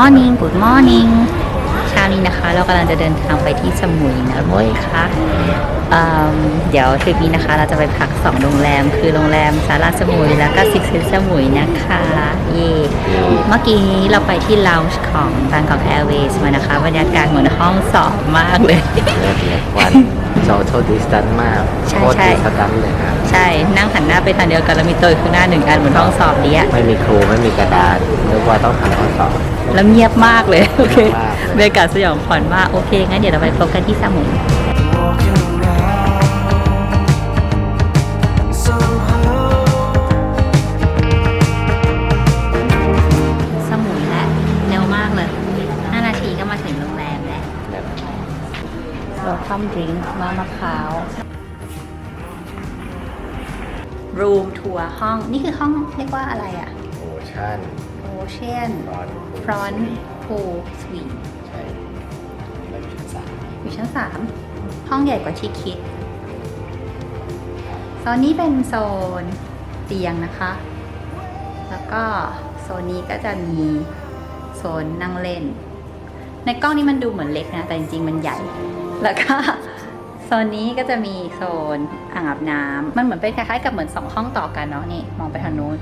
morning Good morning เช้านี้นะคะ เรากำลังจะเดินทางไปที่สมุยนะเว้ยค่ะเอิ่มเดี๋ยวทริปนี้นะคะ เราจะไปพัก2โรงแรม คือโรงแรมสาราสมุยแล้วก็ซิกเซนสมุยนะคะ เย่เมื่อกี้นี้เราไปที่ lounge ของ Bangkok Airways มานะคะ บรรยากาศเหมือนห้องสอบมากเลยเลิศเลยวันโซเชียลดิสตันมากใช่โคตรใช่ดิสตันเลยครับใช่นั่งหันหน้าไปทางเดียวกันแล้วมีโต๊ะข้างหน้าหนึ่งอันเหมือนห้องสอบนี้อะไม่มีครูไม่มีกระดานนึกว่าต้องทำข้อสอบ แล้วเงียบมากเลย โอเคมากเลยบรรยากาศสยองขวัญมาก โอเค งั้นเดี๋ยวเราไปพบกันที่สมุย Walking around somehow. สมุยแล้วเร็วมากเลย5นาทีก็มาถึงโรงแรมแล้วแบบเราทำดริงก์มามะพร้าวรูมทัวร์ห้อง นี่คือห้องเรียกว่าอะไรอะโอชั่น Ocean ร้อน Front Pool Suite ใช่แล้วอยู่ชั้นสามอยู่ชั้น 3 ห้องใหญ่กว่าที่คิด โซนนี้เป็นโซนเตียงนะคะ แล้วก็โซนนี้ก็จะมีโซนนั่งเล่น ในกล้องนี้มันดูเหมือนเล็กนะ แต่จริงๆ มันใหญ่ แล้วก็ โซนนี้ก็จะมีโซนอ่างอาบน้ำมันเหมือนเป็นคล้ายๆกับเหมือนสองห้องต่อกันเนาะนี่ มองไปทางนู้น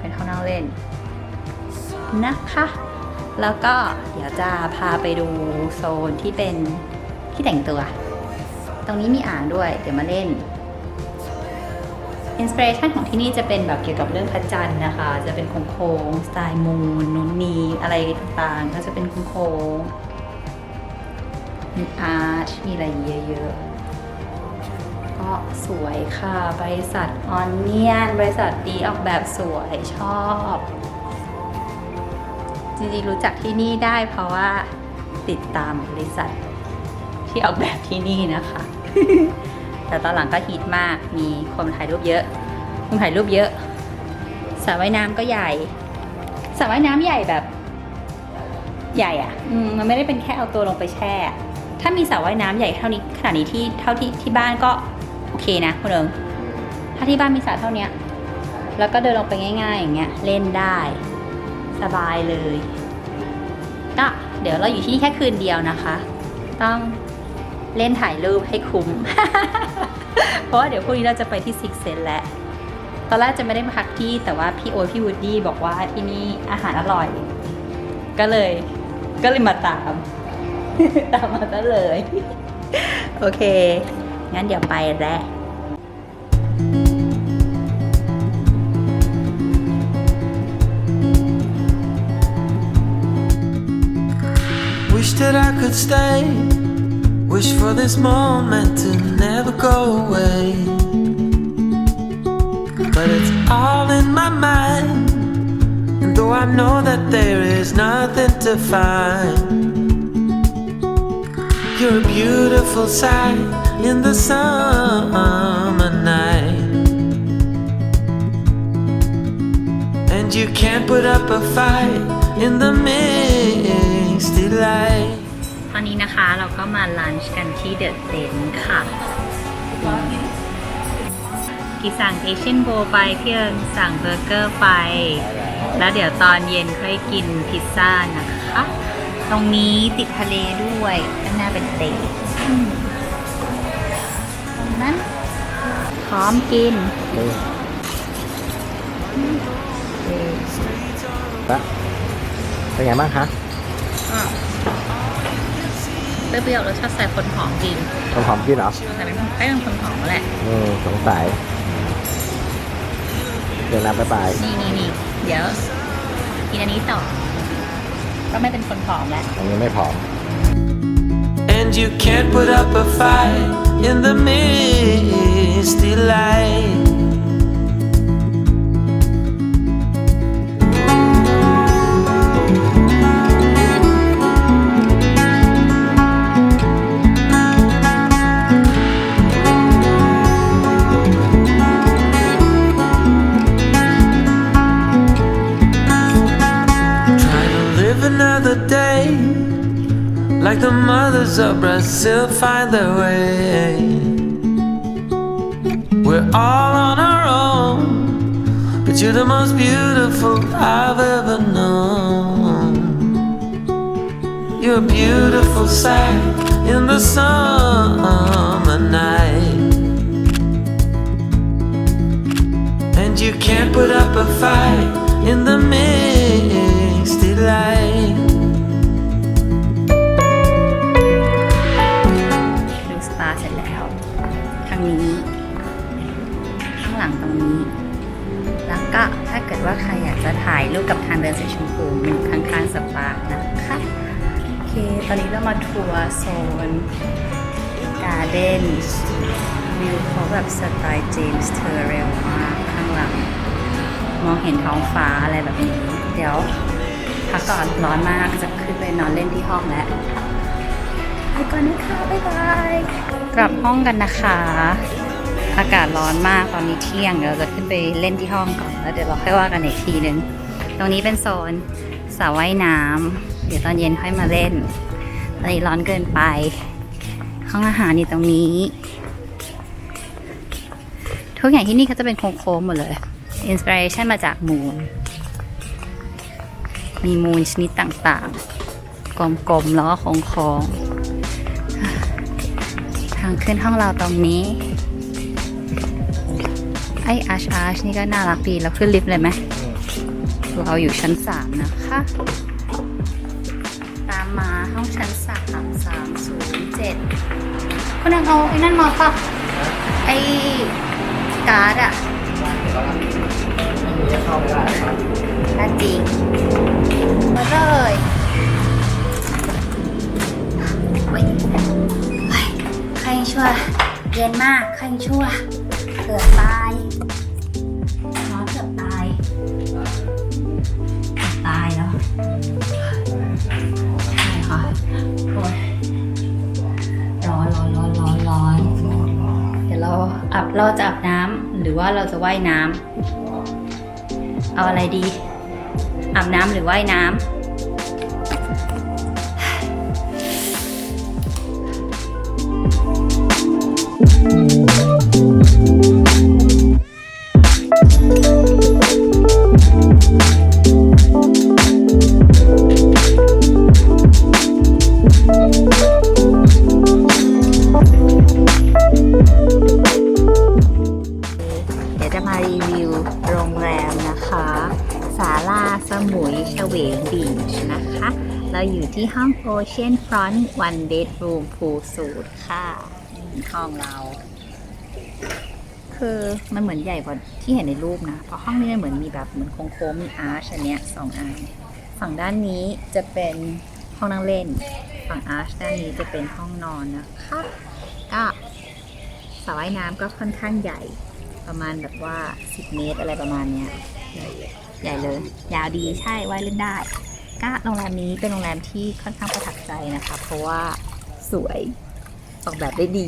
เป็นห้องนั่งเล่น นะคะ แล้วก็เดี๋ยวจะพาไปดูโซนที่เป็นที่แต่งตัว ตรงนี้มีอ่างด้วย เดี๋ยวมาเล่นอินสปิเรชันของที่นี่จะเป็นแบบเกี่ยวกับเรื่องพระจันทร์นะคะ จะเป็นโค้งๆสไตล์มูนนูนนีอะไรต่างๆ ก็จะเป็นโค้งมีอาร์ชมีอะไรเยอะๆ ก็สวยค่ะ บริษัทออนเนียน บริษัทดีออกแบบสวยชอบ จริงๆรู้จักที่นี่ได้เพราะว่าติดตามบริษัทที่ออกแบบที่นี่นะคะ แต่ตอนหลังก็ฮิตมาก มีคนถ่ายรูปเยอะคนถ่ายรูปเยอะสระว่ายน้ำก็ใหญ่สระว่ายน้ำใหญ่แบบ ใหญ่อะอืมมันไม่ได้เป็นแค่เอาตัวลงไปแช่ ถ้ามีสระว่ายน้ำใหญ่เท่านี้ขนาดนี้ที่เท่าที่ที่บ้านก็โอเคนะคุณเอิงถ้าที่บ้านมีสระเท่าเนี้ยแล้วก็เดินลงไปง่าย ๆ อย่างเงี้ยเล่นได้ สบายเลย ก็เดี๋ยวเราอยู่ที่นี่แค่คืนเดียวนะคะ ต้องเล่นถ่ายรูปให้คุ้ม เพราะว่าเดี๋ยวพรุ่งนี้เราจะไปที่ซิกเซนแล้ว ตอนแรกจะไม่ได้มาพักที่แต่ว่าพี่โอ๊ตพี่วูดดี้บอกว่าที่นี่อาหารอร่อย ก็เลย ก็เลยมาตาม ตามมาซะเลย โอเค งั้นเดี๋ยวไปแล้ว could stay. Wish for this moment to never go away. But it's all in my mind. And though I know that there is nothing to find, you're a beautiful sight in the summer night. And you can't put up a fight in the misty light. ตอนนี้นะคะเราก็มาลันช์กันที่เดอะเซนค่ะ กีสั่งเอเชียนโบไปพี่เอิญสั่งเบอร์เกอร์ไป แล้วเดี๋ยวตอนเย็นค่อยกินพิซซ่านะคะ ตรงนี้ติดทะเลด้วยข้างหน้าเป็นทะเลอืมตรงนั้นพร้อมกินนี่ปะเป็นไงบ้างคะ เปรี้ยวๆรสชาติใส่คนหอมกินต้นหอมกินเหรอแต่เป็นให้เป็นคนหอมแหละ อืมสงสัยเดี๋ยวน้ำไปไปนี่นี่นี่เดี๋ยวกินอันนี้ต่อ ก็ไม่เป็นคนผอมแล้ว อันนี้ไม่ผอม And you can't put up a fight in the misty light. Mothers of Brazil find their way. We're all on our own, but you're the most beautiful I've ever known. You're a beautiful sight in the summer night. And you can't put up a fight in the misty light. นการ์เด้นวิวเขาแบบสไตล์เจมส์เทอร์เรลมากข้างหลัง มองเห็นท้องฟ้าอะไรแบบนี้ เดี๋ยวพักก่อนร้อนมากจะขึ้นไปนอนเล่นที่ห้องแล้วไปก่อนนะคะบ๊ายบายกลับห้องกันนะคะ อากาศร้อนมากตอนนี้เที่ยงเดี๋ยวเราจะขึ้นไปเล่นที่ห้องก่อนแล้วเดี๋ยวเราค่อยว่ากันอีกทีนึง ตรงนี้เป็นโซนสระว่ายน้ำเดี๋ยวตอนเย็นค่อยมาเล่น อนนี้ร้อนเกินไป ห้องอาหารอยู่ตรงนี้ ทุกอย่างที่นี่เขาจะเป็นโค้งๆหมดเลย อินสปิเรชันมาจากมูน มีมูนชนิดต่างๆ กลมๆ แล้วก็โค้งๆ ทางขึ้นห้องเราตรงนี้ ไออาร์ชอาร์ชนี่ก็น่ารักดี เราขึ้นลิฟต์เลยไหม เราอยู่ชั้นสามนะคะ ชั้นสามสามศูนย์เจ็ดคุณนังเอาไอ้นั่นมาปะไอ้การ์ดอะน่าจริง มาเลยเฮ้ยใครชั่วเย็นมากใครชั่วเกือบต เราจะอาบน้ำหรือว่าเราจะว่ายน้ำเอาอะไรดี อาบน้ำหรือว่ายน้ำ มุยเฉวงบีชนะคะ เราอยู่ที่ห้อง Ocean Front One Bedroom Pool Suite ค่ะนี่ห้องเรา คือมันเหมือนใหญ่กว่าที่เห็นในรูปนะ เพราะห้องนี้มันเหมือนมีแบบเหมือนโค้งๆมีอาร์ชอันเนี้ยสองอันฝั่งด้านนี้จะเป็นห้องนั่งเล่น ฝั่งอาร์ชด้านนี้จะเป็นห้องนอนนะคะ ก็สระว่ายน้ำก็ค่อนข้างใหญ่ประมาณแบบว่า 10 เมตรอะไรประมาณเนี้ยใหญ่ เลย ยาวดีใช่ว่ายเล่นได้ก็โรงแรมนี้เป็นโรงแรมที่ค่อนข้างประทับใจนะคะ เพราะว่าสวยออกแบบได้ดี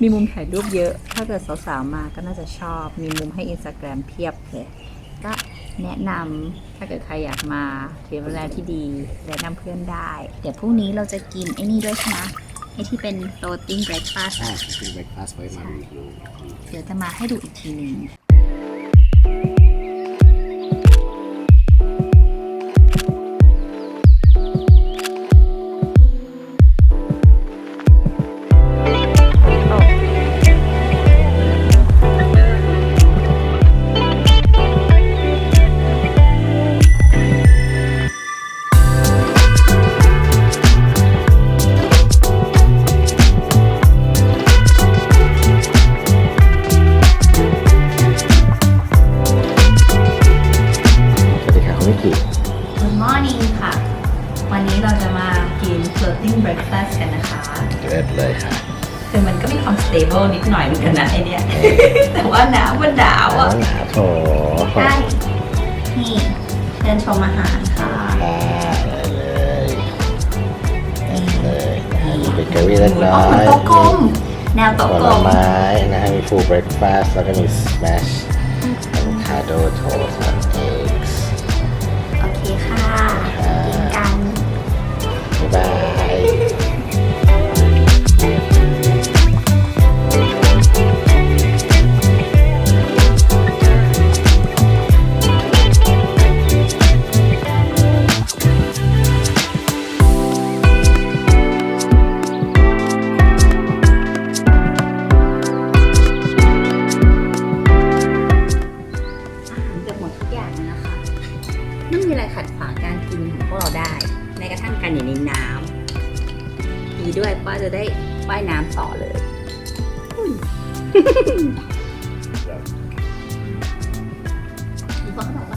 มีมุมถ่ายรูปเยอะ ถ้าเกิดสาวๆมาก็น่าจะชอบ มีมุมให้อินสตาแกรมเพียบเลย ก็แนะนำถ้าเกิดใครอยากมาถือเป็นโรงแรมที่ดีแนะนำเพื่อนได้ เดี๋ยวพรุ่งนี้เราจะกินไอ้นี่ด้วยใช่ไหมไอ้ที่เป็น floating breakfast ใช่เป็นเบรกฟาสต์ไว้มารีวิวเดี๋ยวจะมาให้ดูอีกทีหนึ่ง น้ออะงหนาโถใช่นี่เชิญชมอาหารค่ะค่ะได้เลยได้เลยนะฮะมีเบเกอรี่เล็กน้อ๋ออเหมือนยโต๊ะกลมแนวผโต๊ะกลลมไม้นะฮะมีฟูลเบรคฟาสต์แล้วก็มีสแมชอะโวคาโดโทสต์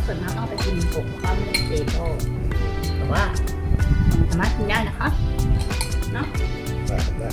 ส่วนมากเอาไปกินผงข้าวเป็นเตโตแต่ว่าสามารถกินได้นะคะเนาะได้ได้